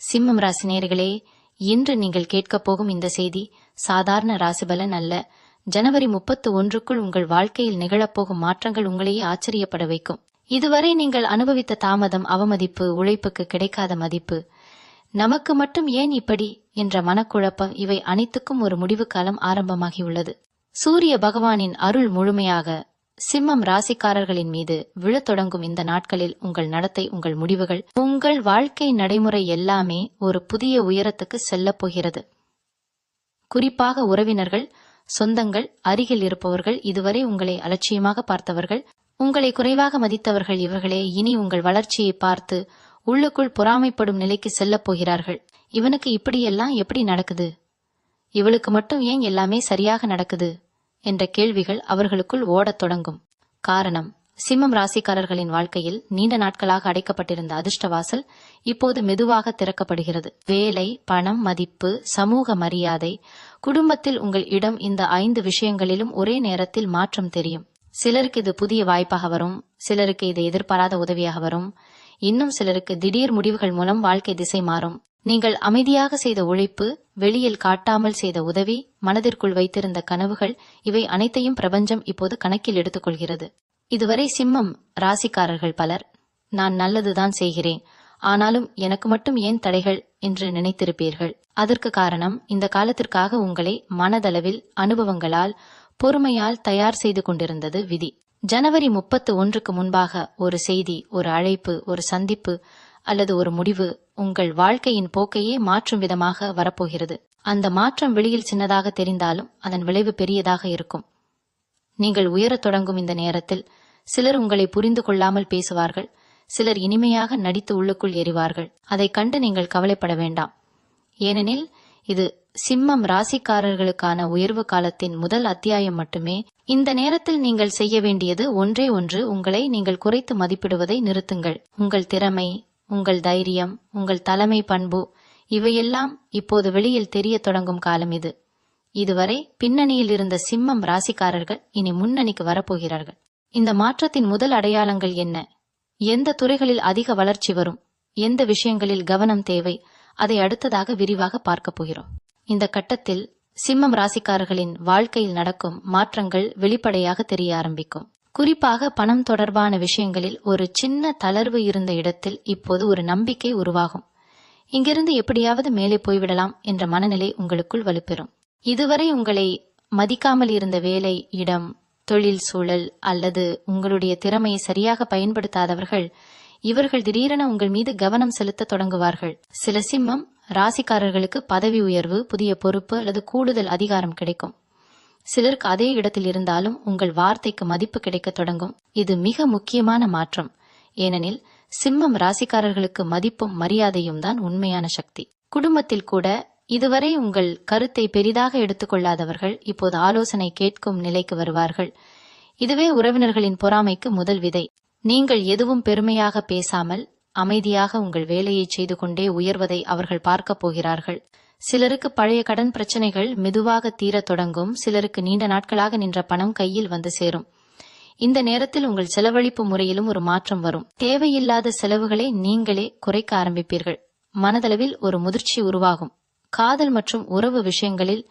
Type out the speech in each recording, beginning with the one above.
சிம்மம் ராசினியர்களே இன்று நீங்கள் கேட்கப் போகும் இந்த செய்தி சாதாரண ராசிபலன் அல்ல. ஜனவரி முப்பத்து ஒன்றுக்குள் உங்கள் வாழ்க்கையில் நிகழப்போகும் மாற்றங்கள் உங்களையே ஆச்சரியப்பட வைக்கும். இதுவரை நீங்கள் அனுபவித்த தாமதம் அவமதிப்பு உழைப்புக்கு கிடைக்காத மதிப்பு. நமக்கு மட்டும் ஏன் இப்படி என்ற மனக்குழப்பம் இவை அனைத்துக்கும் ஒரு முடிவு காலம் ஆரம்பமாகியுள்ளது. சூரிய பகவானின் அருள் முழுமையாக சிம்மம் ராசிக்காரர்களின் மீது விழத் தொடங்கும் இந்த நாட்களில் உங்கள் நடத்தை உங்கள் முடிவுகள் உங்கள் வாழ்க்கை நடைமுறை எல்லாமே ஒரு புதிய உயரத்துக்கு செல்லப் போகிறது. குறிப்பாக உறவினர்கள் சொந்தங்கள் அருகில் இருப்பவர்கள் இதுவரை உங்களை அலட்சியமாக பார்த்தவர்கள் உங்களை குறைவாக மதித்தவர்கள் இவர்களே இனி உங்கள் வளர்ச்சியை பார்த்து உள்ளுக்குள் பொறாமைப்படும் நிலைக்கு செல்லப் போகிறார்கள். இவனுக்கு இப்படியெல்லாம் எப்படி நடக்குது? இவளுக்கு மட்டும் ஏன் எல்லாமே சரியாக நடக்குது? என்ற கேள்விகள் அவர்களுக்குள் ஓடத் தொடங்கும். காரணம் சிம்மம் ராசிக்காரர்களின் வாழ்க்கையில் நீண்ட நாட்களாக அடைக்கப்பட்டிருந்த அதிர்ஷ்டவாசல் இப்போது மெதுவாக திறக்கப்படுகிறது. வேலை பணம் மதிப்பு சமூக மரியாதை குடும்பத்தில் உங்கள் இடம் இந்த ஐந்து விஷயங்களிலும் ஒரே நேரத்தில் மாற்றம் தெரியும். சிலருக்கு இது புதிய வாய்ப்பாக வரும் சிலருக்கு இது எதிர்பாராத உதவியாக வரும். இன்னும் சிலருக்கு திடீர் முடிவுகள் மூலம் வாழ்க்கை திசை மாறும். நீங்கள் அமைதியாக செய்த உழைப்பு வெளியில் காட்டாமல் செய்த உதவி மனதிற்குள் வைத்திருந்த கனவுகள் இவை அனைத்தையும் பிரபஞ்சம் இப்போது கணக்கில் எடுத்துக்கொள்கிறது. இதுவரை சிம்மம் ராசிக்காரர்கள் பலர் நான் நல்லதுதான் செய்கிறேன் ஆனாலும் எனக்கு மட்டும் ஏன் தடைகள்? என்று நினைத்திருப்பீர்கள். அதற்கு காரணம் இந்த காலத்திற்காக உங்களை மனதளவில் அனுபவங்களால் பொறுமையால் தயார் செய்து கொண்டிருந்தது விதி. ஜனவரி முப்பத்து ஒன்றுக்கு முன்பாக ஒரு செய்தி ஒரு அழைப்பு ஒரு சந்திப்பு அல்லது ஒரு முடிவு உங்கள் வாழ்க்கையின் போக்கையே மாற்றும் விதமாக வரப்போகிறது. அந்த மாற்றம் வெளியில் சின்னதாக தெரிந்தாலும் அதன் விளைவு பெரியதாக இருக்கும். நீங்கள் உயரத் தொடங்கும் இந்த நேரத்தில் சிலர் உங்களை புரிந்து கொள்ளாமல் பேசுவார்கள் சிலர் இனிமையாக நடித்து உள்ளுக்குள் எறிவார்கள் அதைக் கண்டு நீங்கள் கவலைப்பட வேண்டாம். ஏனெனில் இது சிம்மம் ராசிக்காரர்களுக்கான உயர்வு காலத்தின் முதல் அத்தியாயம் மட்டுமே. இந்த நேரத்தில் நீங்கள் செய்ய வேண்டியது ஒன்றே ஒன்று உங்களை நீங்கள் குறைத்து மதிப்பிடுவதை நிறுத்துங்கள். உங்கள் திறமை உங்கள் தைரியம் உங்கள் தலைமை பண்பு இவையெல்லாம் இப்போது வெளியில் தெரிய தொடங்கும் காலம் இது. இதுவரை பின்னணியில் இருந்த சிம்மம் ராசிக்காரர்கள் இனி முன்னணிக்கு வரப்போகிறார்கள். இந்த மாற்றத்தின் முதல் அடையாளங்கள் என்ன? எந்த துறைகளில் அதிக வளர்ச்சி வரும்? எந்த விஷயங்களில் கவனம் தேவை? அதை அடுத்ததாக விரிவாக பார்க்கப் போகிறோம். இந்த கட்டத்தில் சிம்மம் ராசிக்காரர்களின் வாழ்க்கையில் நடக்கும் மாற்றங்கள் வெளிப்படையாக தெரிய ஆரம்பிக்கும். குறிப்பாக பணம் தொடர்பான விஷயங்களில் ஒரு சின்ன தளர்வு இருந்த இடத்தில் இப்போது ஒரு நம்பிக்கை உருவாகும். இங்கிருந்து எப்படியாவது மேலே போய்விடலாம் என்ற மனநிலை உங்களுக்குள் வலுப்பெறும். இதுவரை உங்களை மதிக்காமல் இருந்த வேலை இடம் தொழில் சூழல் அல்லது உங்களுடைய திறமையை சரியாக பயன்படுத்தாதவர்கள் இவர்கள் திடீரென உங்கள் மீது கவனம் செலுத்த தொடங்குவார்கள். சில சிம்மம் ராசிக்காரர்களுக்கு பதவி உயர்வு புதிய பொறுப்பு அல்லது கூடுதல் அதிகாரம் கிடைக்கும். சிலருக்கு அதே இடத்தில் இருந்தாலும் உங்கள் வார்த்தைக்கு மதிப்பு கிடைக்கத் தொடங்கும். இது மிக முக்கியமான மாற்றம். ஏனெனில் சிம்மம் ராசிக்காரர்களுக்கு மதிப்பும் மரியாதையும் தான் உண்மையான சக்தி. குடும்பத்தில் கூட இதுவரை உங்கள் கருத்தை பெரிதாக எடுத்துக்கொள்ளாதவர்கள் இப்போது ஆலோசனை கேட்கும் நிலைக்கு வருவார்கள். இதுவே உறவினர்களின் பொறாமைக்கு முதல் விதை. நீங்கள் எதுவும் பெருமையாக பேசாமல் அமைதியாக உங்கள் வேலையை செய்து கொண்டே உயர்வதை அவர்கள் பார்க்கப் போகிறார்கள். சிலருக்கு பழைய கடன் பிரச்சனைகள் மெதுவாக தீரத் தொடங்கும் சிலருக்கு நீண்ட நாட்களாக நின்ற பணம் கையில் வந்து சேரும். இந்த நேரத்தில் உங்கள் செலவழிப்பு முறையிலும் ஒரு மாற்றம் வரும். தேவையில்லாத செலவுகளை நீங்களே குறைக்க ஆரம்பிப்பீர்கள். மனதளவில் ஒரு முதிர்ச்சி உருவாகும். காதல் மற்றும் உறவு விஷயங்களில்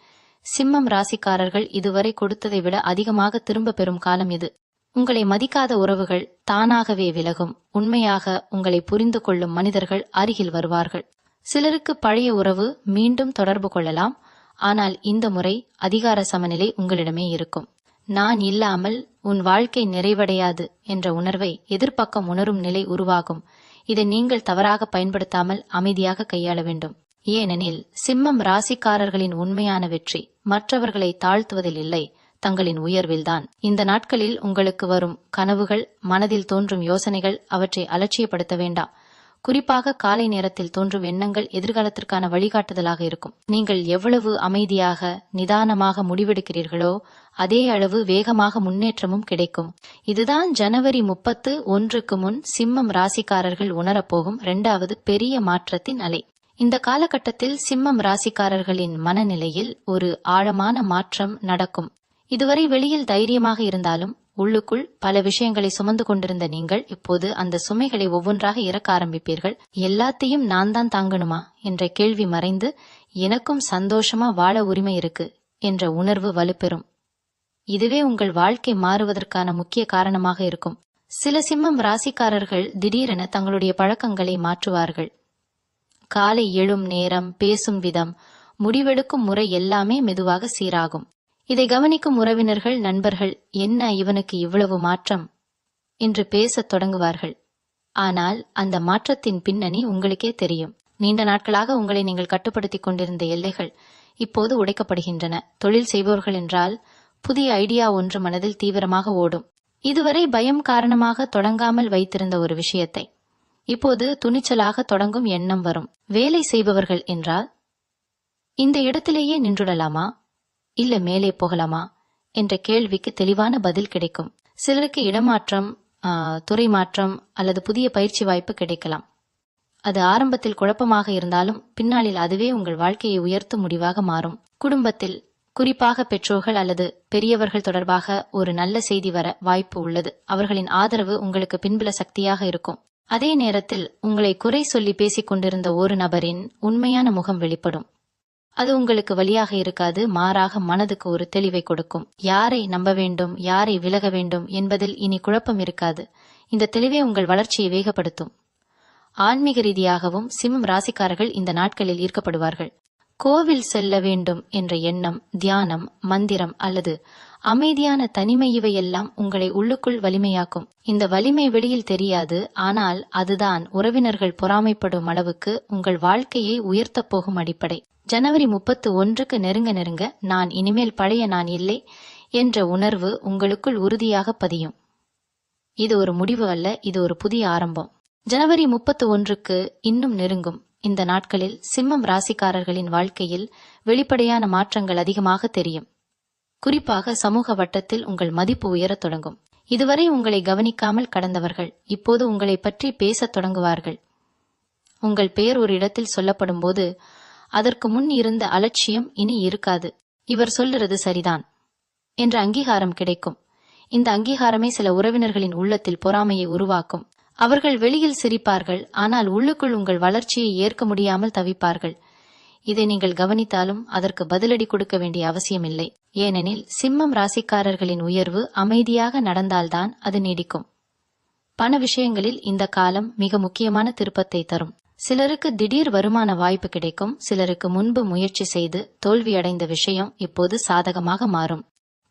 சிம்மம் ராசிக்காரர்கள் இதுவரை கொடுத்ததை விட அதிகமாக திரும்ப பெறும் காலம் இது. உங்களை மதிக்காத உறவுகள் தானாகவே விலகும். உண்மையாக உங்களை புரிந்து கொள்ளும் மனிதர்கள் அருகில் வருவார்கள். சிலருக்கு பழைய உறவு மீண்டும் தொடர்பு கொள்ளலாம். ஆனால் இந்த முறை அதிகார சமநிலை உங்களிடமே இருக்கும். நான் இல்லாமல் உன் வாழ்க்கை நிறைவடையாது என்ற உணர்வை எதிர்ப்பக்கம் உணரும் நிலை உருவாகும். இதை நீங்கள் தவறாக பயன்படுத்தாமல் அமைதியாக கையாள வேண்டும். ஏனெனில் சிம்மம் ராசிக்காரர்களின் உண்மையான வெற்றி மற்றவர்களை தாழ்த்துவதில் இல்லை தங்களின் உயர்வில்தான் இந்த நாட்களில் உங்களுக்கு வரும் கனவுகள் மனதில் தோன்றும் யோசனைகள் அவற்றை அலட்சியப்படுத்த வேண்டாம். குறிப்பாக காலை நேரத்தில் தோன்றும் எண்ணங்கள் எதிர்காலத்திற்கான வழிகாட்டுதலாக இருக்கும். நீங்கள் எவ்வளவு அமைதியாக நிதானமாக முடிவெடுக்கிறீர்களோ அதே அளவு வேகமாக முன்னேற்றமும் கிடைக்கும். இதுதான் ஜனவரி முப்பத்து ஒன்றுக்கு முன் சிம்மம் ராசிக்காரர்கள் உணரப்போகும் இரண்டாவது பெரிய மாற்றத்தின் அலை. இந்த காலகட்டத்தில் சிம்மம் ராசிக்காரர்களின் மனநிலையில் ஒரு ஆழமான மாற்றம் நடக்கும். இதுவரை வெளியில் தைரியமாக இருந்தாலும் உள்ளுக்குள் பல விஷயங்களை சுமந்து கொண்டிருந்த நீங்கள் இப்போது அந்த சுமைகளை ஒவ்வொன்றாக இறக்க ஆரம்பிப்பீர்கள். எல்லாத்தையும் நான் தான் தாங்கணுமா என்ற கேள்வி மறைந்து எனக்கும் சந்தோஷமா வாழ உரிமை இருக்கு என்ற உணர்வு வலுப்பெறும். இதுவே உங்கள் வாழ்க்கை மாறுவதற்கான முக்கிய காரணமாக இருக்கும். சில சிம்மம் ராசிக்காரர்கள் திடீரென தங்களுடைய பழக்கங்களை மாற்றுவார்கள். காலை எழும் நேரம் பேசும் விதம் முடிவெடுக்கும் முறை எல்லாமே மெதுவாக சீராகும். இதை கவனிக்கும் உறவினர்கள் நண்பர்கள் என்ன இவனுக்கு இவ்வளவு மாற்றம்? என்று பேசத் தொடங்குவார்கள். ஆனால் அந்த மாற்றத்தின் பின்னணி உங்களுக்கே தெரியும். நீண்ட நாட்களாக உங்களை நீங்கள் கட்டுப்படுத்திக் கொண்டிருந்த எல்லைகள் இப்போது உடைக்கப்படுகின்றன. தொழில் செய்பவர்கள் என்றால் புதிய ஐடியா ஒன்று மனதில் தீவிரமாக ஓடும். இதுவரை பயம் காரணமாக தொடங்காமல் வைத்திருந்த ஒரு விஷயத்தை. இப்போது துணிச்சலாக தொடங்கும் எண்ணம் வரும். வேலை செய்பவர்கள் என்றால் இந்த இடத்திலேயே நின்றுடலாமா? இல்ல மேலே போகலாமா? என்ற கேள்விக்கு தெளிவான பதில் கிடைக்கும். சிலருக்கு இடமாற்றம் துறை மாற்றம் அல்லது புதிய பயிற்சி வாய்ப்பு கிடைக்கலாம். அது ஆரம்பத்தில் குழப்பமாக இருந்தாலும் பின்னாளில் அதுவே உங்கள் வாழ்க்கையை உயர்த்தும் முடிவாக மாறும். குடும்பத்தில் குறிப்பாக பெற்றோர்கள் அல்லது பெரியவர்கள் தொடர்பாக ஒரு நல்ல செய்தி வர வாய்ப்பு உள்ளது. அவர்களின் ஆதரவு உங்களுக்கு பின்புல சக்தியாக இருக்கும். அதே நேரத்தில் உங்களை குறை சொல்லி பேசிக் கொண்டிருந்த ஒரு நபரின் உண்மையான முகம் வெளிப்படும். அது உங்களுக்கு வழியாக இருக்காது மாறாக மனதுக்கு ஒரு தெளிவை கொடுக்கும். யாரை நம்ப வேண்டும் யாரை விலக வேண்டும் என்பதில் இனி குழப்பம் இருக்காது. இந்த தெளிவே உங்கள் வளர்ச்சியை வேகப்படுத்தும். ஆன்மீக ரீதியாகவும் சிம்மம் ராசிக்காரர்கள் இந்த நாட்களில் ஈர்க்கப்படுவார்கள். கோவில் செல்ல வேண்டும் என்ற எண்ணம் தியானம் மந்திரம் அல்லது அமைதியான தனிமை இவையெல்லாம் உங்களை உள்ளுக்குள் வலிமையாக்கும். இந்த வலிமை வெளியில் தெரியாது ஆனால் அதுதான் உறவினர்கள் பொறாமைப்படும் அளவுக்கு உங்கள் வாழ்க்கையை உயர்த்தப் போகும் அடிப்படை. ஜனவரி முப்பத்து ஒன்றுக்கு நெருங்க நெருங்க நான் இனிமேல் பழைய நான் இல்லை என்ற உணர்வு உங்களுக்குள் உறுதியாக பதியும். இது ஒரு முடிவு அல்ல இது ஒரு புதிய ஆரம்பம். ஜனவரி முப்பத்து ஒன்றுக்கு இன்னும் நெருங்கும். இந்த நாட்களில் சிம்மம் ராசிக்காரர்களின் வாழ்க்கையில் வெளிப்படையான மாற்றங்கள் அதிகமாக தெரியும். குறிப்பாக சமூக வட்டத்தில் உங்கள் மதிப்பு உயரத் தொடங்கும். இதுவரை உங்களை கவனிக்காமல் கடந்தவர்கள் இப்போது உங்களை பற்றி பேசத் தொடங்குவார்கள். உங்கள் பெயர் ஒரு இடத்தில் சொல்லப்படும் போது அதற்கு முன் இருந்த அலட்சியம் இனி இருக்காது. இவர் சொல்லுறது சரிதான் என்ற அங்கீகாரம் கிடைக்கும். இந்த அங்கீகாரமே சில உறவினர்களின் உள்ளத்தில் பொறாமையை உருவாக்கும். அவர்கள் வெளியில் சிரிப்பார்கள் ஆனால் உள்ளுக்குள் உங்கள் வளர்ச்சியை ஏற்க முடியாமல் தவிப்பார்கள். இதை நீங்கள் கவனித்தாலும் அதற்கு பதிலடி கொடுக்க வேண்டிய அவசியமில்லை. ஏனெனில் சிம்மம் ராசிக்காரர்களின் உயர்வு அமைதியாக நடந்தால்தான் அது நீடிக்கும். பண விஷயங்களில் இந்த காலம் மிக முக்கியமான திருப்பத்தை தரும். சிலருக்கு திடீர் வருமான வாய்ப்பு கிடைக்கும். சிலருக்கு முன்பு முயற்சி செய்து தோல்வியடைந்த விஷயம் இப்போது சாதகமாக மாறும்.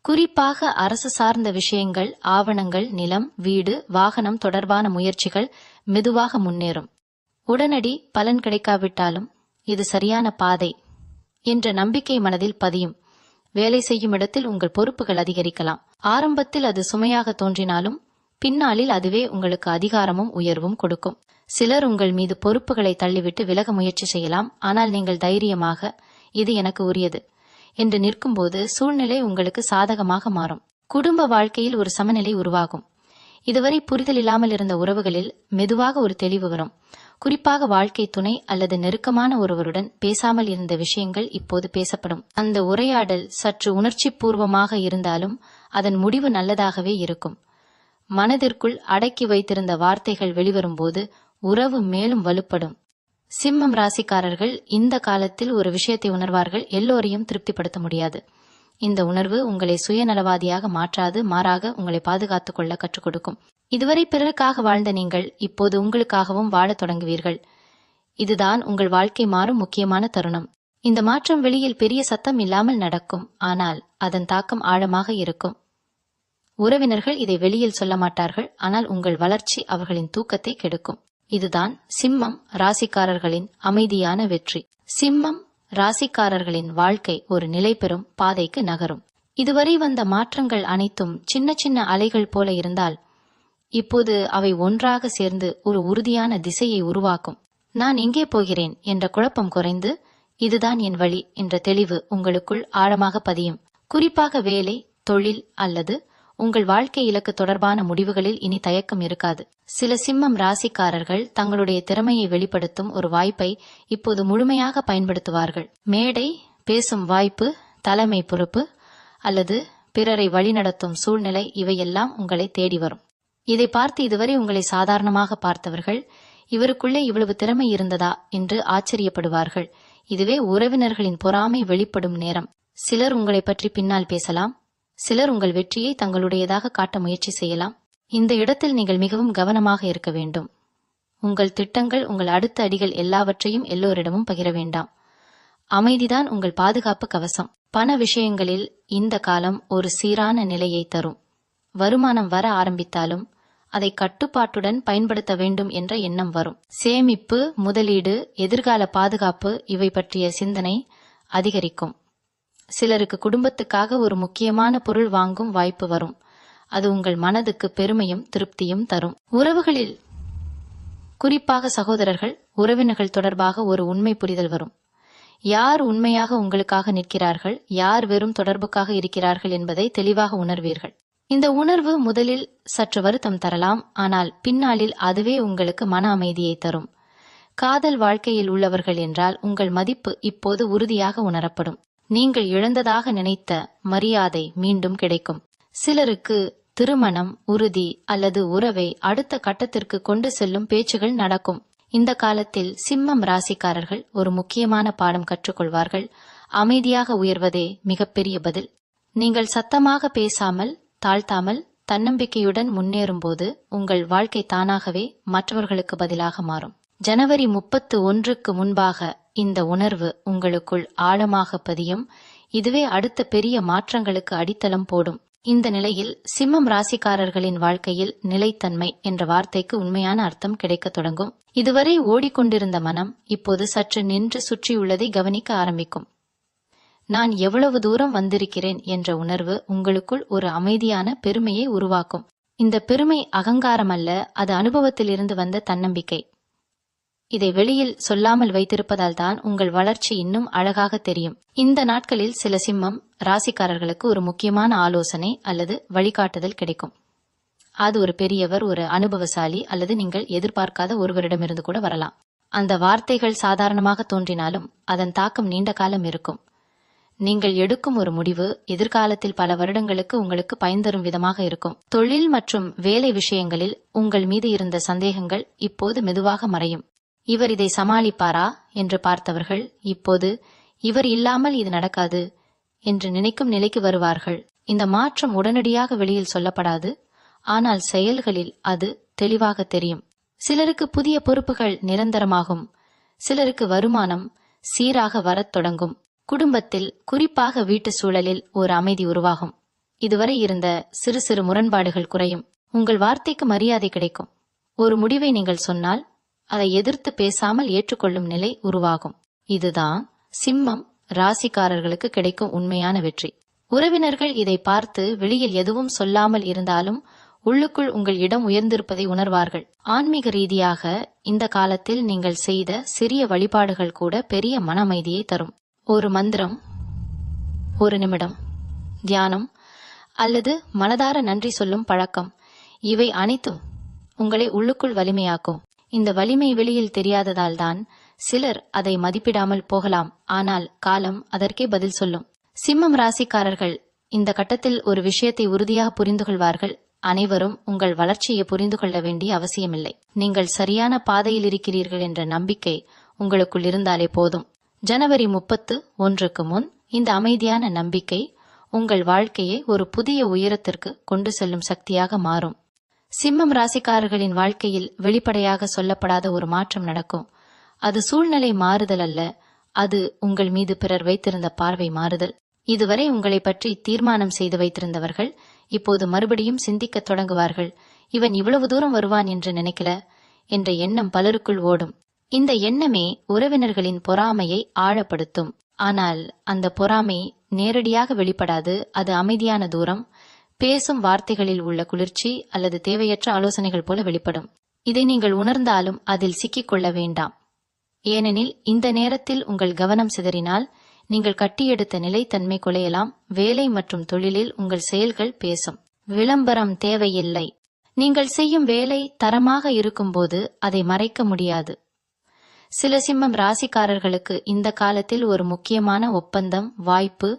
குறிப்பாக அரசு சார்ந்த விஷயங்கள் ஆவணங்கள் நிலம் வீடு வாகனம் தொடர்பான முயற்சிகள் மெதுவாக முன்னேறும். உடனடி பலன் கிடைக்காவிட்டாலும் இது சரியான பாதை என்ற நம்பிக்கை மனதில் பதியும். வேலை செய்யும் இடத்தில் உங்கள் பொறுப்புகள் அதிகரிக்கலாம். ஆரம்பத்தில் அது சுமையாக தோன்றினாலும் பின்னாளில் அதுவே உங்களுக்கு அதிகாரமும் உயர்வும் கொடுக்கும். சிலர் உங்கள் மீது பொறுப்புகளை தள்ளிவிட்டு விலக முயற்சி செய்யலாம். ஆனால் நீங்கள் தைரியமாக இது எனக்கு உரியது என்று நிற்கும்போது சூழ்நிலை உங்களுக்கு சாதகமாக மாறும். குடும்ப வாழ்க்கையில் ஒரு சமநிலை உருவாகும். இதுவரை புரிதல் இல்லாமல் இருந்த உறவுகளில் மெதுவாக ஒரு தெளிவு வரும். குறிப்பாக வாழ்க்கை துணை அல்லது நெருக்கமான ஒருவருடன் பேசாமல் இருந்த விஷயங்கள் இப்போது பேசப்படும். அந்த உரையாடல் சற்று உணர்ச்சி பூர்வமாக இருந்தாலும் அதன் முடிவு நல்லதாகவே இருக்கும். மனதிற்குள் அடக்கி வைத்திருந்த வார்த்தைகள் வெளிவரும்போது உறவு மேலும் வலுப்படும். சிம்மம் ராசிக்காரர்கள் இந்த காலத்தில் ஒரு விஷயத்தை உணர்வார்கள் எல்லோரையும் திருப்திப்படுத்த முடியாது. இந்த உணர்வு உங்களை சுயநலவாதியாக மாற்றாது மாறாக உங்களை பாதுகாத்துக் கொள்ள கற்றுக் கொடுக்கும். இதுவரை பிறருக்காக வாழ்ந்த நீங்கள் இப்போது உங்களுக்காகவும் வாழத் தொடங்குவீர்கள். இதுதான் உங்கள் வாழ்க்கை மாறும் முக்கியமான தருணம். இந்த மாற்றம் வெளியில் பெரிய சத்தம் இல்லாமல் நடக்கும் ஆனால் அதன் தாக்கம் ஆழமாக இருக்கும். உறவினர்கள் இதை வெளியில் சொல்ல மாட்டார்கள் ஆனால் உங்கள் வளர்ச்சி அவர்களின் தூக்கத்தை கெடுக்கும். இதுதான் சிம்மம் ராசிக்காரர்களின் அமைதியான வெற்றி. சிம்மம் ராசிக்காரர்களின் வாழ்க்கை ஒரு நிலை பெறும் பாதைக்கு நகரும். இதுவரை வந்த மாற்றங்கள் அனைத்தும் சின்ன சின்ன அலைகள் போல இருந்தால் இப்போது அவை ஒன்றாக சேர்ந்து ஒரு உறுதியான திசையை உருவாக்கும். நான் எங்கே போகிறேன் என்ற குழப்பம் குறைந்து இதுதான் என் வழி என்ற தெளிவு உங்களுக்குள் ஆழமாக பதியும். குறிப்பாக வேலை தொழில் அல்லது உங்கள் வாழ்க்கை இலக்கு தொடர்பான முடிவுகளில் இனி தயக்கம் இருக்காது. சில சிம்மம் ராசிக்காரர்கள் தங்களுடைய திறமையை வெளிப்படுத்தும் ஒரு வாய்ப்பை இப்போது முழுமையாக பயன்படுத்துவார்கள். மேடை பேசும் வாய்ப்பு தலைமை பொறுப்பு அல்லது பிறரை வழிநடத்தும் சூழ்நிலை இவையெல்லாம் உங்களை தேடி வரும். இதை பார்த்து இதுவரை உங்களை சாதாரணமாக பார்த்தவர்கள் இவருக்குள்ளே இவ்வளவு திறமை இருந்ததா? என்று ஆச்சரியப்படுவார்கள். இதுவே உறவினர்களின் பொறாமை வெளிப்படும் நேரம். சிலர் உங்களை பற்றி பின்னால் பேசலாம். சிலர் உங்கள் வெற்றியை தங்களுடையதாக காட்ட முயற்சி செய்யலாம். இந்த இடத்தில் நீங்கள் மிகவும் கவனமாக இருக்க வேண்டும். உங்கள் திட்டங்கள் உங்கள் அடுத்த அடிகள் எல்லாவற்றையும் எல்லோரிடமும் பகிர வேண்டாம். அமைதிதான் உங்கள் பாதுகாப்பு கவசம். பண விஷயங்களில் இந்த காலம் ஒரு சீரான நிலையை தரும். வருமானம் வர ஆரம்பித்தாலும் அதை கட்டுப்பாட்டுடன் பயன்படுத்த வேண்டும் என்ற எண்ணம் வரும். சேமிப்பு முதலீடு எதிர்கால பாதுகாப்பு இவை பற்றிய சிந்தனை அதிகரிக்கும். சிலருக்கு குடும்பத்துக்காக ஒரு முக்கியமான பொருள் வாங்கும் வாய்ப்பு வரும். அது உங்கள் மனதுக்கு பெருமையும் திருப்தியும் தரும். உறவுகளில் குறிப்பாக சகோதரர்கள் உறவினர்கள் தொடர்பாக ஒரு உண்மை புரிதல் வரும். யார் உண்மையாக உங்களுக்காக நிற்கிறார்கள்? யார் வெறும் தொடர்புக்காக இருக்கிறார்கள் என்பதை தெளிவாக உணர்வீர்கள். இந்த உணர்வு முதலில் சற்று வருத்தம் தரலாம். ஆனால் பின்னாளில் அதுவே உங்களுக்கு மன அமைதியை தரும். காதல் வாழ்க்கையில் உள்ளவர்கள் என்றால் உங்கள் மதிப்பு இப்போது உறுதியாக உணரப்படும். நீங்கள் இழந்ததாக நினைத்த மரியாதை மீண்டும் கிடைக்கும். சிலருக்கு திருமணம் உறுதி அல்லது உறவை அடுத்த கட்டத்திற்கு கொண்டு செல்லும் பேச்சுகள் நடக்கும். இந்த காலத்தில் சிம்மம் ராசிக்காரர்கள் ஒரு முக்கியமான பாடம் கற்றுக்கொள்வார்கள். அமைதியாக உயர்வதே மிகப்பெரிய பதில். நீங்கள் சத்தமாக பேசாமல் தாழ்த்தாமல் தன்னம்பிக்கையுடன் முன்னேறும்போது உங்கள் வாழ்க்கை தானாகவே மற்றவர்களுக்கு பதிலாக மாறும். ஜனவரி முப்பத்து ஒன்றுக்கு முன்பாக இந்த உணர்வு உங்களுக்குள் ஆழமாக பதியும். இதுவே அடுத்த பெரிய மாற்றங்களுக்கு அடித்தளம் போடும். இந்த நிலையில் சிம்மம் ராசிக்காரர்களின் வாழ்க்கையில் நிலைத்தன்மை என்ற வார்த்தைக்கு உண்மையான அர்த்தம் கிடைக்கத் தொடங்கும். இதுவரை ஓடிக்கொண்டிருந்த மனம் இப்போது சற்று நின்று சுற்றியுள்ளதை கவனிக்க ஆரம்பிக்கும். நான் எவ்வளவு தூரம் வந்திருக்கிறேன் என்ற உணர்வு உங்களுக்குள் ஒரு அமைதியான பெருமையை உருவாக்கும். இந்த பெருமை அகங்காரம் அல்ல அது அனுபவத்திலிருந்து வந்த தன்னம்பிக்கை. இதை வெளியில் சொல்லாமல் வைத்திருப்பதால் தான் உங்கள் வளர்ச்சி இன்னும் அழகாக தெரியும். இந்த நாட்களில் சில சிம்மம் ராசிக்காரர்களுக்கு ஒரு முக்கியமான ஆலோசனை அல்லது வழிகாட்டுதல் கிடைக்கும். அது ஒரு பெரியவர் ஒரு அனுபவசாலி அல்லது நீங்கள் எதிர்பார்க்காத ஒருவரிடமிருந்து கூட வரலாம். அந்த வார்த்தைகள் சாதாரணமாக தோன்றினாலும் அதன் தாக்கம் நீண்ட காலம் இருக்கும். நீங்கள் எடுக்கும் ஒரு முடிவு எதிர்காலத்தில் பல வருடங்களுக்கு உங்களுக்கு பயன் தரும் விதமாக இருக்கும். தொழில் மற்றும் வேலை விஷயங்களில் உங்கள் மீது இருந்த சந்தேகங்கள் இப்போது மெதுவாக மறையும். இவர் இதை சமாளிப்பாரா? என்று பார்த்தவர்கள் இப்போது இவர் இல்லாமல் இது நடக்காது என்று நினைக்கும் நிலைக்கு வருவார்கள். இந்த மாற்றம் உடனடியாக வெளியில் சொல்லப்படாது ஆனால் செயல்களில் அது தெளிவாக தெரியும். சிலருக்கு புதிய பொறுப்புகள் நிரந்தரமாகும் சிலருக்கு வருமானம் சீராக வரத் தொடங்கும். குடும்பத்தில் குறிப்பாக வீட்டு சூழலில் ஒரு அமைதி உருவாகும். இதுவரை இருந்த சிறு சிறு முரண்பாடுகள் குறையும். உங்கள் வார்த்தைக்கு மரியாதை கிடைக்கும். ஒரு முடிவை நீங்கள் சொன்னால் அதை எதிர்த்து பேசாமல் ஏற்றுக்கொள்ளும் நிலை உருவாகும். இதுதான் சிம்மம் ராசிக்காரர்களுக்கு கிடைக்கும் உண்மையான வெற்றி. உறவினர்கள் இதை பார்த்து வெளியில் எதுவும் சொல்லாமல் இருந்தாலும் உள்ளுக்குள் உங்கள் இடம் உயர்ந்திருப்பதை உணர்வார்கள். ஆன்மீக ரீதியாக இந்த காலத்தில் நீங்கள் செய்த சிறிய வழிபாடுகள் கூட பெரிய மன அமைதியை தரும். ஒரு மந்திரம் ஒரு நிமிடம் தியானம் அல்லது மனதார நன்றி சொல்லும் பழக்கம். இவை அனைத்தும் உங்களை உள்ளுக்குள் வலிமையாக்கும். இந்த வலிமை வெளியில் தெரியாததால் தான் சிலர் அதை மதிப்பிடாமல் போகலாம். ஆனால் காலம் அதற்கே பதில் சொல்லும். சிம்மம் ராசிக்காரர்கள் இந்த கட்டத்தில் ஒரு விஷயத்தை உறுதியாக புரிந்து கொள்வார்கள். அனைவரும் உங்கள் வளர்ச்சியை புரிந்து கொள்ள வேண்டிய அவசியமில்லை. நீங்கள் சரியான பாதையில் இருக்கிறீர்கள் என்ற நம்பிக்கை உங்களுக்குள் இருந்தாலே போதும். ஜனவரி முப்பத்து ஒன்றுக்கு முன் இந்த அமைதியான நம்பிக்கை உங்கள் வாழ்க்கையை ஒரு புதிய உயரத்திற்கு கொண்டு செல்லும் சக்தியாக மாறும். சிம்மம் ராசிக்காரர்களின் வாழ்க்கையில் வெளிப்படையாக சொல்லப்படாத ஒரு மாற்றம் நடக்கும். அது சூழ்நிலை மாறுதல் அல்ல. அது உங்கள் மீது பிறர் வைத்திருந்த பார்வை மாறுதல். இதுவரை உங்களை பற்றி தீர்மானம் செய்து வைத்திருந்தவர்கள் இப்போது மறுபடியும் சிந்திக்கத் தொடங்குவார்கள். இவன் இவ்வளவு தூரம் வருவான் என்று நினைக்கல. என்ற எண்ணம் பலருக்குள் ஓடும். இந்த எண்ணமே உறவினர்களின் பொறாமையை ஆழப்படுத்தும். ஆனால் அந்த பொறாமை நேரடியாக வெளிப்படாது. அது அமைதியான தூரம். பேசும் வார்த்தைகளில் உள்ள குளிர்ச்சி அல்லது தேவையற்ற ஆலோசனைகள் போல வெளிப்படும். இதை நீங்கள் உணர்ந்தாலும் அதில் சிக்கிக் கொள்ள வேண்டாம். ஏனெனில் இந்த நேரத்தில் உங்கள் கவனம் சிதறினால் நீங்கள் கட்டியெடுத்த நிலைத்தன்மை குலையலாம் வேலை மற்றும் தொழிலில் உங்கள் செயல்கள் பேசும். விளம்பரம் தேவையில்லை. நீங்கள் செய்யும் வேலை தரமாக இருக்கும்போது அதை மறைக்க முடியாது. சில சிம்மம் ராசிக்காரர்களுக்கு இந்த காலத்தில் ஒரு முக்கியமான ஒப்பந்தம் வாய்ப்பு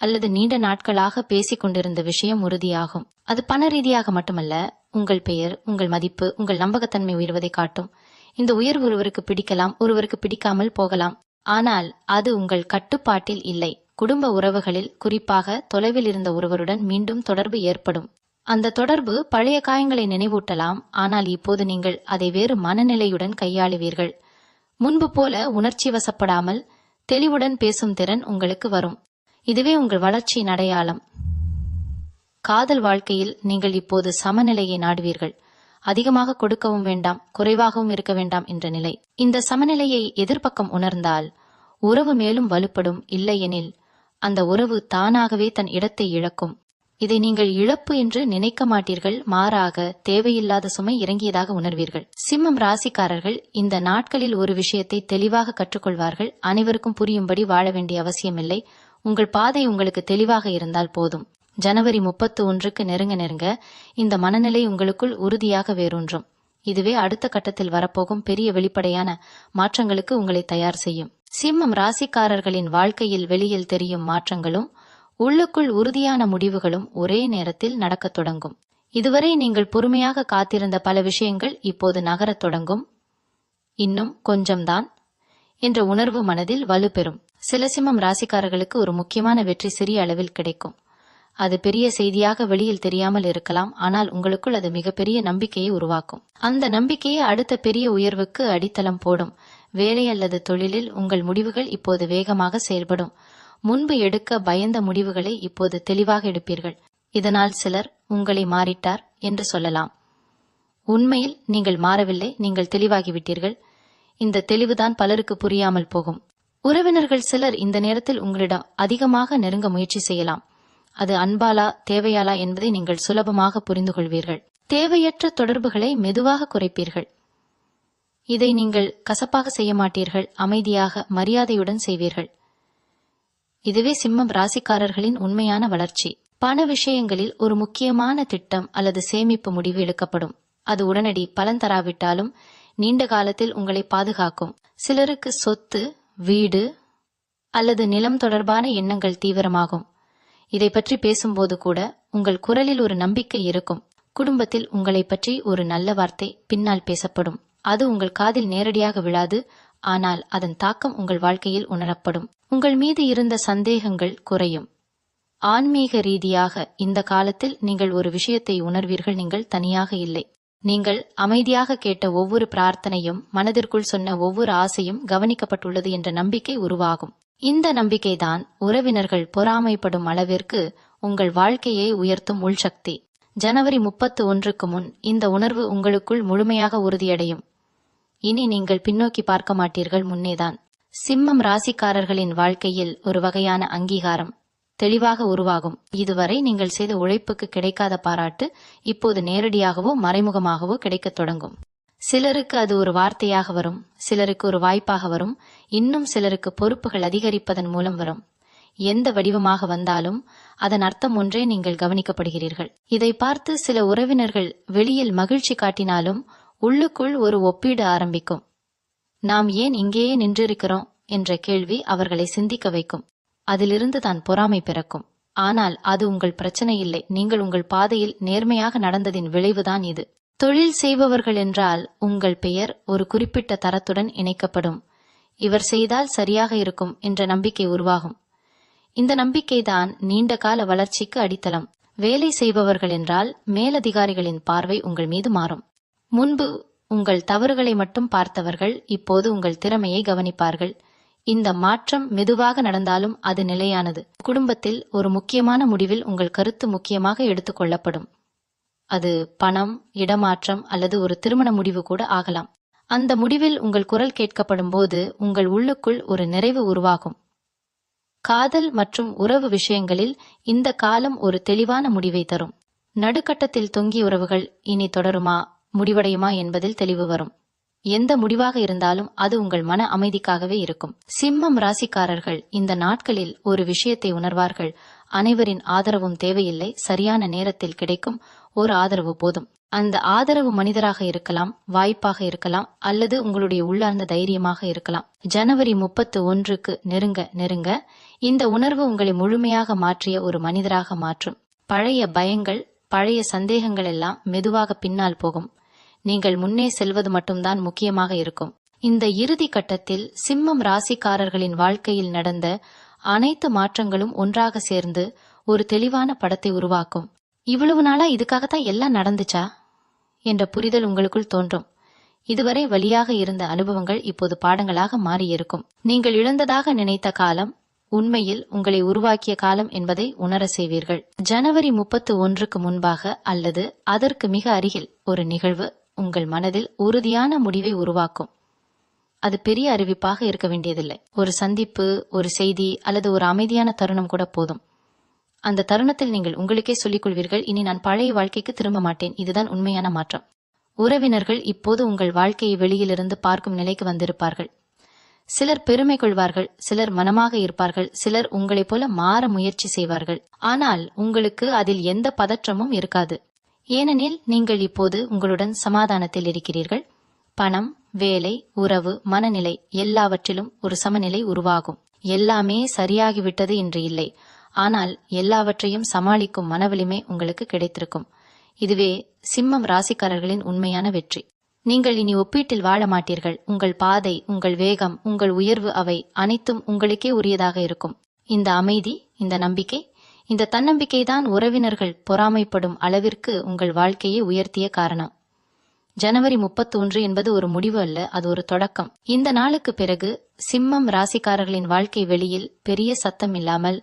அல்லது நீண்ட நாட்களாக பேசிக் கொண்டிருந்த விஷயம் உறுதியாகும். அது பண ரீதியாக மட்டுமல்ல உங்கள் பெயர் உங்கள் மதிப்பு உங்கள் நம்பகத்தன்மை உயர்வதை காட்டும். இந்த உயர்வு ஒருவருக்கு பிடிக்கலாம் ஒருவருக்கு பிடிக்காமல் போகலாம். ஆனால் அது உங்கள் கட்டுப்பாட்டில் இல்லை. குடும்ப உறவுகளில் குறிப்பாக தொலைவில் இருந்த ஒருவருடன் மீண்டும் தொடர்பு ஏற்படும். அந்த தொடர்பு பழைய காயங்களை நினைவூட்டலாம் ஆனால் இப்போது நீங்கள் அதை வேறு மனநிலையுடன் கையாளுவீர்கள். முன்பு போல உணர்ச்சி வசப்படாமல் தெளிவுடன் பேசும் திறன் உங்களுக்கு வரும். இதுவே உங்கள் வளர்ச்சியின் அடையாளம். காதல் வாழ்க்கையில் நீங்கள் இப்போது சமநிலையை நாடுவீர்கள். அதிகமாக கொடுக்கவும் வேண்டாம் குறைவாகவும் இருக்க வேண்டாம் என்ற நிலை. இந்த சமநிலையை எதிர்ப்பக்கம் உணர்ந்தால் உறவு மேலும் வலுப்படும் இல்லையெனில் அந்த உறவு தானாகவே தன் இடத்தை இழக்கும். இதை நீங்கள் இழப்பு என்று நினைக்க மாட்டீர்கள் மாறாக தேவையில்லாத சுமை இறங்கியதாக உணர்வீர்கள். சிம்மம் ராசிக்காரர்கள் இந்த நாட்களில் ஒரு விஷயத்தை தெளிவாக கற்றுக்கொள்வார்கள். அனைவருக்கும் புரியும்படி வாழ வேண்டிய அவசியமில்லை. உங்கள் பாதை உங்களுக்கு தெளிவாக இருந்தால் போதும். ஜனவரி முப்பத்து ஒன்றுக்கு நெருங்க நெருங்க இந்த மனநிலை உங்களுக்குள் உறுதியாக வேரூன்றும். இதுவே அடுத்த கட்டத்தில் வரப்போகும் பெரிய வெளிப்படையான மாற்றங்களுக்கு உங்களை தயார் செய்யும். சிம்மம் ராசிக்காரர்களின் வாழ்க்கையில் வெளியில் தெரியும் மாற்றங்களும் உள்ளுக்குள் உறுதியான முடிவுகளும் ஒரே நேரத்தில் நடக்கத் தொடங்கும். இதுவரை நீங்கள் பொறுமையாக காத்திருந்த பல விஷயங்கள் இப்போது நகரத் தொடங்கும். இன்னும் கொஞ்சம்தான். என்ற உணர்வு மனதில் வலுப்பெறும். சிலசிம்மம் ராசிக்காரர்களுக்கு ஒரு முக்கியமான வெற்றி சிறிய அளவில் கிடைக்கும். அது பெரிய செய்தியாக வெளியில் தெரியாமல் இருக்கலாம் ஆனால் உங்களுக்குள் அது மிகப்பெரிய நம்பிக்கையை உருவாக்கும். அந்த நம்பிக்கையே அடுத்த பெரிய உயர்வுக்கு அடித்தளம் போடும். வேலை அல்லது தொழிலில் உங்கள் முடிவுகள் இப்போது வேகமாக செயல்படும். முன்பு எடுக்க பயந்த முடிவுகளை இப்போது தெளிவாக எடுப்பீர்கள். இதனால் சிலர் உங்களை மாறிட்டார் என்று சொல்லலாம். உண்மையில் நீங்கள் மாறவில்லை நீங்கள் தெளிவாகிவிட்டீர்கள். இந்த தெளிவுதான் பலருக்கு புரியாமல் போகும். உறவினர்கள் சிலர் இந்த நேரத்தில் உங்களிடம் அதிகமாக நெருங்க முயற்சி செய்யலாம். அது அன்பாலா தேவையாலா என்பதை நீங்கள் சுலபமாக புரிந்து கொள்வீர்கள் தேவையற்ற தொடர்புகளை மெதுவாக குறைப்பீர்கள். இதை நீங்கள் கசப்பாக செய்ய மாட்டீர்கள். அமைதியாக மரியாதையுடன் செய்வீர்கள். இதுவே சிம்மம் ராசிக்காரர்களின் உண்மையான வளர்ச்சி. பண விஷயங்களில் ஒரு முக்கியமான திட்டம் அல்லது சேமிப்பு முடிவு எடுக்கப்படும். அது உடனடி பலன் தராவிட்டாலும் நீண்ட காலத்தில் உங்களை பாதுகாக்கும். சிலருக்கு சொத்து வீடு அல்லது நிலம் தொடர்பான எண்ணங்கள் தீவிரமாகும். இதை பற்றி பேசும்போது கூட உங்கள் குரலில் ஒரு நம்பிக்கை இருக்கும். குடும்பத்தில் உங்களை பற்றி ஒரு நல்ல வார்த்தை பின்னால் பேசப்படும். அது உங்கள் காதில் நேரடியாக விழாது ஆனால் அதன் தாக்கம் உங்கள் வாழ்க்கையில் உணரப்படும். உங்கள் மீது இருந்த சந்தேகங்கள் குறையும். ஆன்மீக ரீதியாக இந்த காலத்தில் நீங்கள் ஒரு விஷயத்தை உணர்வீர்கள் நீங்கள் தனியாக இல்லை. நீங்கள் அமைதியாக கேட்ட ஒவ்வொரு பிரார்த்தனையும் மனதிற்குள் சொன்ன ஒவ்வொரு ஆசையும் கவனிக்கப்பட்டுள்ளது என்ற நம்பிக்கை உருவாகும். இந்த நம்பிக்கைதான் உறவினர்கள் பொறாமைப்படும் அளவிற்கு உங்கள் வாழ்க்கையை உயர்த்தும் உள்சக்தி ஜனவரி முப்பத்து ஒன்றுக்கு முன் இந்த உணர்வு உங்களுக்குள் முழுமையாக உறுதியடையும். இனி நீங்கள் பின்னோக்கி பார்க்க மாட்டீர்கள் முன்னேதான். சிம்மம் ராசிக்காரர்களின் வாழ்க்கையில் ஒரு வகையான அங்கீகாரம். தெளிவாக உருவாகும். இதுவரை நீங்கள் செய்த உழைப்புக்கு கிடைக்காத பாராட்டு இப்போது நேரடியாகவோ மறைமுகமாகவோ கிடைக்கத் தொடங்கும். சிலருக்கு அது ஒரு வார்த்தையாக வரும். சிலருக்கு ஒரு வாய்ப்பாக வரும். இன்னும் சிலருக்கு பொறுப்புகள் அதிகரிப்பதன் மூலம் வரும். எந்த வடிவமாக வந்தாலும் அதன் அர்த்தம் ஒன்றே நீங்கள் கவனிக்கப்படுகிறீர்கள். இதை பார்த்து சில உறவினர்கள் வெளியில் மகிழ்ச்சி காட்டினாலும் உள்ளுக்குள் ஒரு ஒப்பீடு ஆரம்பிக்கும். நாம் ஏன் இங்கேயே நின்றிருக்கிறோம்? என்ற கேள்வி அவர்களை சிந்திக்க வைக்கும். அதிலிருந்து தான் பொறாமை பிறக்கும். ஆனால் அது உங்கள் பிரச்சனை இல்லை. நீங்கள் உங்கள் பாதையில் நேர்மையாக நடந்ததின் விளைவுதான் இது. தொழில் செய்பவர்கள் என்றால் உங்கள் பெயர் ஒரு குறிப்பிட்ட தரத்துடன் இணைக்கப்படும். இவர் செய்தால் சரியாக இருக்கும் என்ற நம்பிக்கை உருவாகும். இந்த நம்பிக்கைதான் நீண்ட கால வளர்ச்சிக்கு அடித்தளம். வேலை செய்பவர்கள் என்றால் மேலதிகாரிகளின் பார்வை உங்கள் மீது மாறும். முன்பு உங்கள் தவறுகளை மட்டும் பார்த்தவர்கள் இப்போது உங்கள் திறமையை கவனிப்பார்கள். இந்த மாற்றம் மெதுவாக நடந்தாலும் அது நிலையானது. குடும்பத்தில் ஒரு முக்கியமான முடிவில் உங்கள் கருத்து முக்கியமாக எடுத்துக்கொள்ளப்படும் அது பணம் இடமாற்றம் அல்லது ஒரு திருமண முடிவு கூட ஆகலாம். அந்த முடிவில் உங்கள் குரல் கேட்கப்படும் போது உங்கள் உள்ளுக்குள் ஒரு நிறைவு உருவாகும். காதல் மற்றும் உறவு விஷயங்களில் இந்த காலம் ஒரு தெளிவான முடிவை தரும். நடுக்கட்டத்தில் தொங்கிய உறவுகள் இனி தொடருமா முடிவடையுமா என்பதில் தெளிவு வரும். எந்த முடிவாக இருந்தாலும் அது உங்கள் மன அமைதிக்காகவே இருக்கும். சிம்மம் ராசிக்காரர்கள் இந்த நாட்களில் ஒரு விஷயத்தை உணர்வார்கள். அனைவரின் ஆதரவும் தேவையில்லை. சரியான நேரத்தில் கிடைக்கும் ஒரு ஆதரவு போதும். அந்த ஆதரவு மனிதராக இருக்கலாம் வாய்ப்பாக இருக்கலாம் அல்லது உங்களுடைய உள்ளார்ந்த தைரியமாக இருக்கலாம். ஜனவரி முப்பத்து ஒன்றுக்கு நெருங்க நெருங்க. இந்த உணர்வு உங்களை முழுமையாக மாற்றிய ஒரு மனிதராக மாற்றும். பழைய பயங்கள் பழைய சந்தேகங்கள் எல்லாம் மெதுவாக பின்னால் போகும். நீங்கள் முன்னே செல்வது மட்டும்தான் முக்கியமாக இருக்கும். இந்த இறுதி கட்டத்தில் சிம்மம் ராசிக்காரர்களின் வாழ்க்கையில் நடந்த அனைத்து மாற்றங்களும் ஒன்றாக சேர்ந்து ஒரு தெளிவான படத்தை உருவாக்கும். இவ்வளவு நாளா இதுக்காகத்தான் எல்லாம் நடந்துச்சா? என்ற புரிதல் உங்களுக்குள் தோன்றும். இதுவரை வழியாக இருந்த அனுபவங்கள் இப்போது பாடங்களாக மாறியிருக்கும். நீங்கள் இழந்ததாக நினைத்த காலம் உண்மையில் உங்களை உருவாக்கிய காலம் என்பதை உணர செய்வீர்கள். ஜனவரி முப்பத்து ஒன்றுக்கு முன்பாக அல்லது அதற்கு மிக அருகில் ஒரு நிகழ்வு உங்கள் மனதில் உறுதியான முடிவை உருவாக்கும். அது பெரிய அறிவிப்பாக இருக்க வேண்டியதில்லை. ஒரு சந்திப்பு ஒரு செய்தி அல்லது ஒரு அமைதியான தருணம் கூட போதும். அந்த தருணத்தில் நீங்கள் உங்களுக்கே சொல்லிக் கொள்வீர்கள் இனி நான் பழைய வாழ்க்கைக்கு திரும்ப மாட்டேன். இதுதான் உண்மையான மாற்றம். உறவினர்கள் இப்போது உங்கள் வாழ்க்கையை வெளியிலிருந்து பார்க்கும் நிலைக்கு வந்திருப்பார்கள். சிலர் பெருமை கொள்வார்கள் சிலர் மனமாக இருப்பார்கள் சிலர் உங்களைப் போல மாற முயற்சி செய்வார்கள். ஆனால் உங்களுக்கு அதில் எந்த பதற்றமும் இருக்காது. ஏனெனில் நீங்கள் இப்போது உங்களுடன் சமாதானத்தில் இருக்கிறீர்கள். பணம் வேலை உறவு மனநிலை எல்லாவற்றிலும் ஒரு சமநிலை உருவாகும். எல்லாமே சரியாகிவிட்டது என்று இல்லை. ஆனால் எல்லாவற்றையும் சமாளிக்கும் மனவலிமை உங்களுக்கு கிடைத்திருக்கும். இதுவே சிம்மம் ராசிக்காரர்களின் உண்மையான வெற்றி. நீங்கள் இனி ஒப்பீட்டில் வாழ மாட்டீர்கள். உங்கள் பாதை உங்கள் வேகம் உங்கள் உயர்வு அவை அனைத்தும் உங்களுக்கே உரியதாக இருக்கும். இந்த அமைதி இந்த நம்பிக்கை இந்த தன்னம்பிக்கை தான் உறவினர்கள் பொறாமைப்படும் அளவிற்கு உங்கள் வாழ்க்கையை உயர்த்திய காரணம். ஜனவரி முப்பத்தொன்று என்பது ஒரு முடிவு அல்ல அது ஒரு தொடக்கம். இந்த நாளுக்கு பிறகு சிம்மம் ராசிக்காரர்களின் வாழ்க்கை வெளியில் பெரிய சத்தம் இல்லாமல்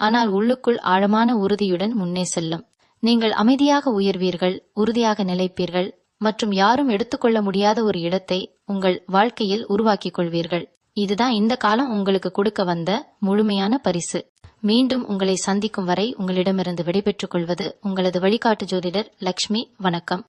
ஆனால் உள்ளுக்குள் ஆழமான உறுதியுடன் முன்னே செல்லும். நீங்கள் அமைதியாக உயர்வீர்கள் உறுதியாக நிலைப்பீர்கள் மற்றும் யாரும் எடுத்துக்கொள்ள முடியாத ஒரு இடத்தை உங்கள் வாழ்க்கையில் உருவாக்கிக் கொள்வீர்கள். இதுதான் இந்த காலம் உங்களுக்கு கொடுக்க வந்த முழுமையான பரிசு. மீண்டும் உங்களை சந்திக்கும் வரை உங்களிடமிருந்து விடைபெற்றுக் கொள்வது உங்களது வழிகாட்டு ஜோதிடர் லக்ஷ்மி. வணக்கம்.